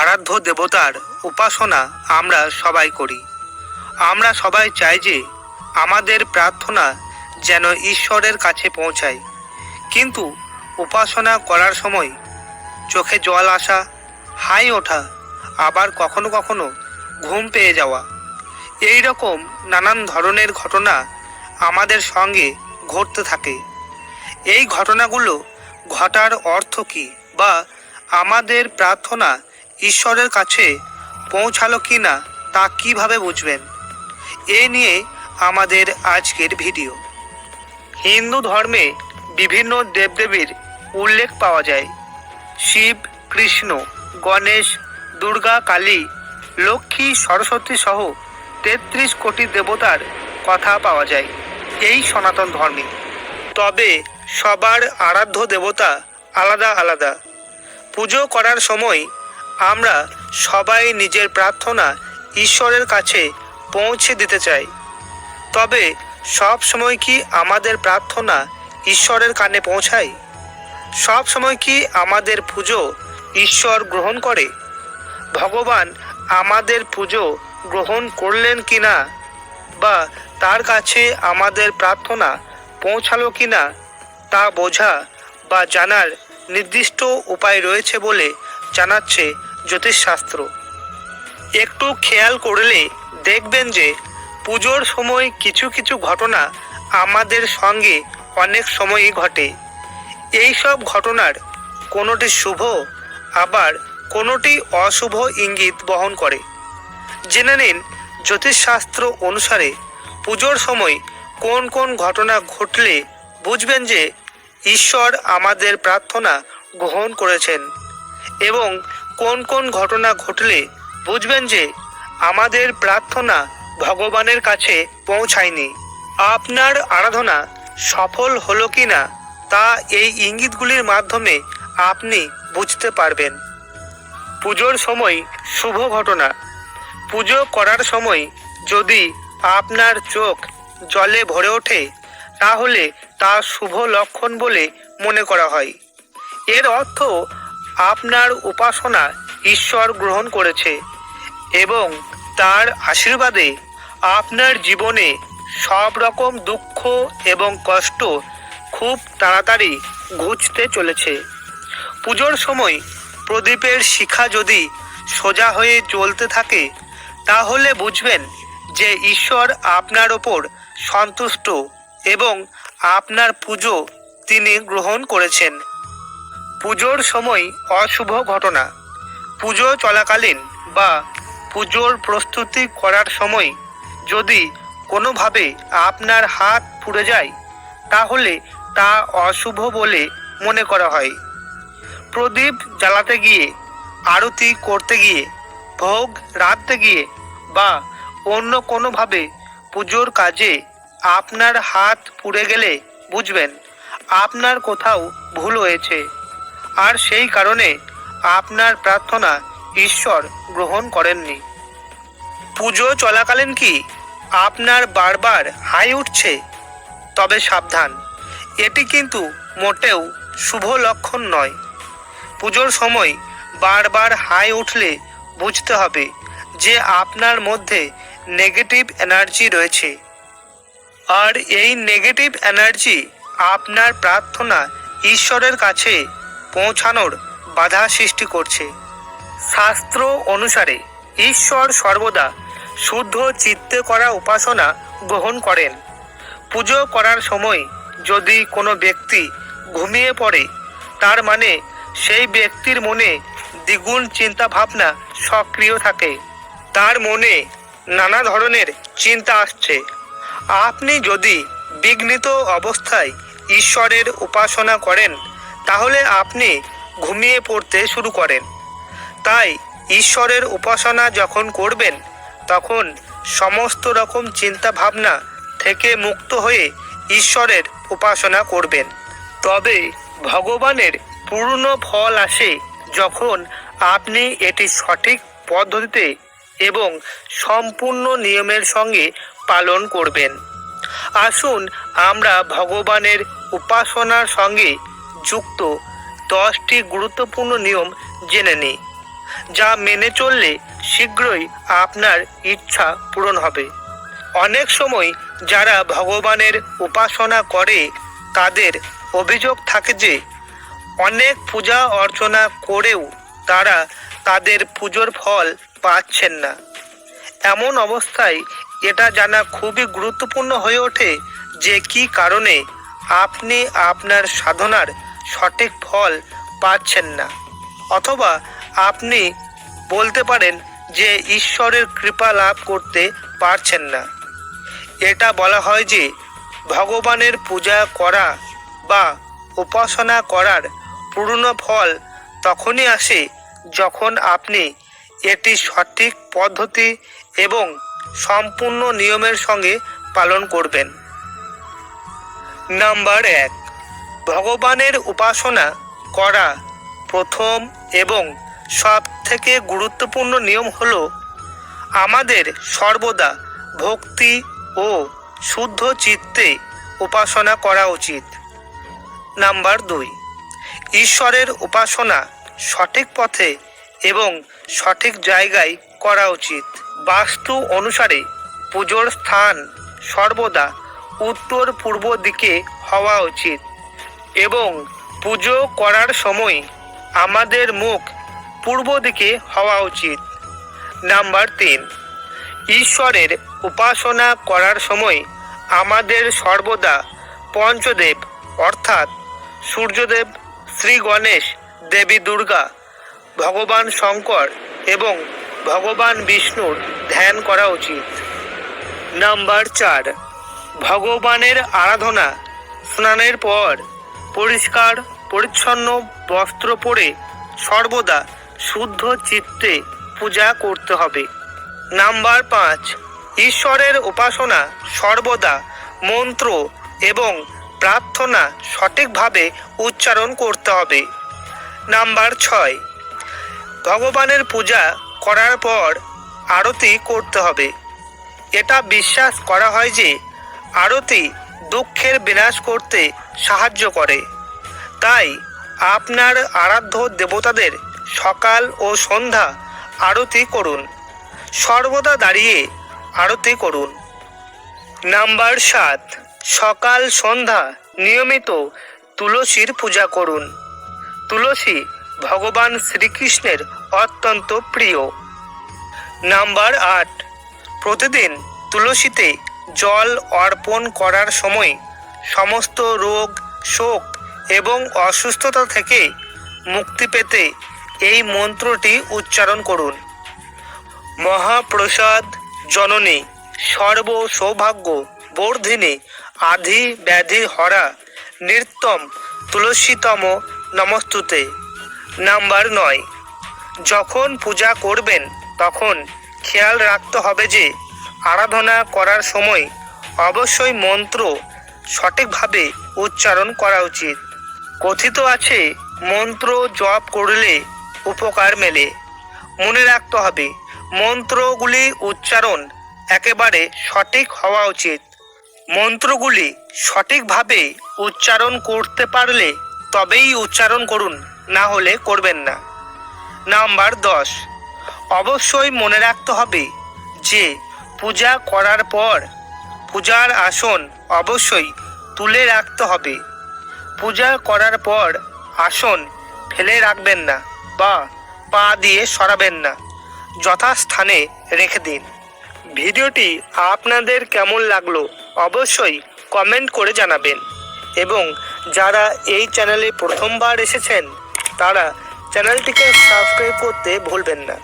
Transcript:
আরাধ্য দেবতার উপাসনা আমরা সবাই করি। আমরা সবাই চাই যে আমাদের প্রার্থনা যেন ঈশ্বরের কাছে পৌঁছায়। কিন্তু উপাসনা করার সময় চোখে জল আসা, হাই ওঠা, আবার কখনো কখনো ঘুম পেয়ে যাওয়া এই রকম নানান ধরনের ঘটনা আমাদের সঙ্গে ঘটতে থাকে। এই ঘটনাগুলো ঘটার অর্থ কী বা আমাদের প্রার্থনা ঈশ্বরের কাছে পৌঁছালো কি না তা কীভাবে বুঝবেন? এ নিয়ে আমাদের আজকের ভিডিও। হিন্দু ধর্মে বিভিন্ন দেবদেবীর উল্লেখ পাওয়া যায়। শিব, কৃষ্ণ, গণেশ, দুর্গা, কালী, লক্ষ্মী, সরস্বতী সহ তেত্রিশ কোটি দেবতার কথা পাওয়া যায় এই সনাতন ধর্মে। তবে সবার আরাধ্য দেবতা আলাদা আলাদা। পুজো করার সময় আমরা সবাই নিজের প্রার্থনা ঈশ্বরের কাছে পৌঁছে দিতে চাই। তবে সব সময় কি আমাদের প্রার্থনা ঈশ্বরের কানে পৌঁছায়? সব সময় কি আমাদের পুজো ঈশ্বর গ্রহণ করে? ভগবান আমাদের পুজো গ্রহণ করলেন কি না বা তার কাছে আমাদের প্রার্থনা পৌঁছালো কি না তা বোঝা বা জানার নির্দিষ্ট উপায় রয়েছে বলে জানাচ্ছে জ্যোতিষশাস্ত্র। একটু খেয়াল করলে দেখবেন যে পুজোর সময় কিছু কিছু ঘটনা আমাদের সঙ্গে অনেক সময়ই ঘটে। এই সব ঘটনার কোনোটি শুভ, আবার কোনোটি অশুভ ইঙ্গিত বহন করে। জেনে নিন জ্যোতিষশাস্ত্র অনুসারে পুজোর সময় কোন কোন ঘটনা ঘটলে বুঝবেন যে ঈশ্বর আমাদের প্রার্থনা গ্রহণ করেছেন এবং কোন কোন ঘটনা ঘটলে বুঝবেন যে আমাদের প্রার্থনা ভগবানের কাছে পৌঁছায়নি। আপনার আরাধনা সফল হলো কি না তা এই ইঙ্গিতগুলির মাধ্যমে আপনি বুঝতে পারবেন। পুজোর সময় শুভ ঘটনা। পুজো করার সময় যদি আপনার চোখ জলে ভরে ওঠে, তাহলে তা শুভ লক্ষণ বলে মনে করা হয়। এর অর্থ আপনার উপাসনা ঈশ্বর গ্রহণ করেছে এবং তার আশীর্বাদে আপনার জীবনে সব রকম দুঃখ এবং কষ্ট খুব তাড়াতাড়ি ঘুচতে চলেছে। পুজোর সময় প্রদীপের শিখা যদি সোজা হয়ে চলতে থাকে, তাহলে বুঝবেন যে ঈশ্বর আপনার ওপর সন্তুষ্ট এবং আপনার পুজো তিনি গ্রহণ করেছেন। পুজোর সময় অশুভ ঘটনা। পুজো চলাকালীন বা পুজোর প্রস্তুতি করার সময় যদি কোনোভাবে আপনার হাত পুড়ে যায়, তাহলে তা অশুভ বলে মনে করা হয়। প্রদীপ জ্বালাতে গিয়ে, আরতি করতে গিয়ে, ভোগ রাঁধতে গিয়ে বা অন্য কোনোভাবে পুজোর কাজে আপনার হাত পুড়ে গেলে বুঝবেন, আপনার কোথাও ভুল হয়েছে। আর সেই কারণে আপনার প্রার্থনা ঈশ্বর গ্রহণ করেননি। পুজো চলাকালীন কি আপনার বারবার হাই উঠছে? তবে সাবধান, এটি কিন্তু মোটেও শুভ লক্ষণ নয়। পুজোর সময় বারবার হাই উঠলে বুঝতে হবে যে আপনার মধ্যে নেগেটিভ এনার্জি রয়েছে। আর এই নেগেটিভ এনার্জি আপনার প্রার্থনা ঈশ্বরের কাছে পৌঁছানোর বাধা সৃষ্টি করছে। শাস্ত্র অনুসারে ঈশ্বর সর্বদা শুদ্ধ চিত্তে করা উপাসনা গ্রহণ করেন। পুজো করার সময় যদি কোনো ব্যক্তি ঘুমিয়ে পড়ে, তার মানে সেই ব্যক্তির মনে দ্বিগুণ চিন্তা ভাবনা সক্রিয় থাকে। তার মনে নানা ধরনের চিন্তা আসছে। আপনি যদি বিঘ্নিত অবস্থায় ঈশ্বরের উপাসনা করেন তাহলে আপনি ঘুমিয়ে পড়তে শুরু করেন। তাই ঈশ্বরের উপাসনা যখন করবেন, তখন সমস্ত রকম চিন্তা ভাবনা থেকে মুক্ত হয়ে ঈশ্বরের উপাসনা করবেন। তবে ভগবানের পূর্ণ ফল আসে যখন আপনি এটি সঠিক পদ্ধতিতে এবং সম্পূর্ণ নিয়মের সঙ্গে পালন করবেন। আসুন আমরা ভগবানের উপাসনার সঙ্গে যুক্ত দশটি গুরুত্বপূর্ণ নিয়ম জেনে নিই, যা মেনে চললে শীঘ্রই আপনার ইচ্ছা পূরণ হবে। অনেক সময় যারা ভগবানের উপাসনা করে, তাদের অভিযোগ থাকে যে, অনেক পূজা অর্চনা করেও তারা তাদের পুজোর ফল পাচ্ছেন না। এমন অবস্থায় এটা জানা খুবই গুরুত্বপূর্ণ হয়ে ওঠে যে কি কারণে আপনি আপনার সাধনার সঠিক ফল পাচ্ছেন না। অথবা আপনি বলতে পারেন যে ঈশ্বরের কৃপা লাভ করতে পারছেন না। এটা বলা হয় যে ভগবানের পূজা করা বা উপাসনা করার পূর্ণ ফল তখনই আসে যখন আপনি এটি সঠিক পদ্ধতি এবং সম্পূর্ণ নিয়মের সঙ্গে পালন করবেন। নাম্বার এক। ভগবানের উপাসনা করা প্রথম এবং সব থেকে গুরুত্বপূর্ণ নিয়ম হল আমাদের সর্বদা ভক্তি ও শুদ্ধ চিত্তে উপাসনা করা উচিত। নাম্বার দুই, ঈশ্বরের উপাসনা সঠিক পথে এবং সঠিক জায়গায় করা উচিত। বাস্তু অনুসারে পুজোর স্থান সর্বদা উত্তর পূর্ব দিকে হওয়া উচিত। এবং পুজো করার সময় আমাদের মুখ পূর্ব দিকে হওয়া উচিত। নাম্বার তিন, ঈশ্বরের উপাসনা করার সময় আমাদের সর্বদা পঞ্চদেব, অর্থাৎ সূর্যদেব, শ্রী গণেশ, দেবী দুর্গা, ভগবান শঙ্কর এবং ভগবান বিষ্ণুর ধ্যান করা উচিত। নাম্বার চার, ভগবানের আরাধনা, স্নানের পর পরিষ্কার, পরিচ্ছন্ন, বস্ত্র পরে সর্বদা শুদ্ধ চিত্তে পূজা করতে হবে। নাম্বার পাঁচ, ঈশ্বরের উপাসনা সর্বদা মন্ত্র এবং প্রার্থনা সঠিকভাবে উচ্চারণ করতে হবে। নাম্বার ছয়, ভগবানের পূজা করার পর আরতি করতে হবে। এটা বিশ্বাস করা হয় যে আরতি দুঃখের বিনাশ করতে সাহায্য করে। তাই আপনার আরাধ্য দেবতাদের সকাল ও সন্ধ্যা আরতি করুন। সর্বদা দাঁড়িয়ে আরতি করুন। নাম্বার সাত, সকাল সন্ধ্যা নিয়মিত তুলসীর পূজা করুন। তুলসী ভগবান শ্রীকৃষ্ণের অত্যন্ত প্রিয়। নাম্বার আট, প্রতিদিন তুলসীতে জল অর্পণ করার সময় সমস্ত রোগ, শোক এবং অসুস্থতা থেকে মুক্তি পেতে এই মন্ত্রটি উচ্চারণ করুন। মহাপ্রসাদ জননী সর্ব সৌভাগ্য বর্ধিনী, আধি ব্যাধি হরা, নৃত্যম তুলসীতম নমস্তুতে। নাম্বার নয়, যখন পূজা করবেন তখন খেয়াল রাখতে হবে যে আরাধনা করার সময় অবশ্যই মন্ত্র সঠিকভাবে উচ্চারণ করা উচিত। কথিত আছে, মন্ত্র জপ করলে উপকার মেলে। মনে রাখতে হবে, মন্ত্রগুলি উচ্চারণ একেবারে সঠিক হওয়া উচিত। মন্ত্রগুলি সঠিকভাবে উচ্চারণ করতে পারলে তবেই উচ্চারণ করুন, না হলে করবেন না। নাম্বার দশ, অবশ্যই মনে রাখতে হবে যে পূজা করার পর পূজার আসন অবশ্যই তুলে রাখতে হবে। পূজা করার পর আসন ফেলে রাখবেন না বা পা দিয়ে সরাবেন না। যথাস্থানে রেখে দিন। ভিডিওটি আপনাদের কেমন লাগল অবশ্যই কমেন্ট করে জানাবেন। এবং যারা এই চ্যানেলে প্রথমবার এসেছেন, তারা চ্যানেলটিকে সাবস্ক্রাইব করতে ভুলবেন না।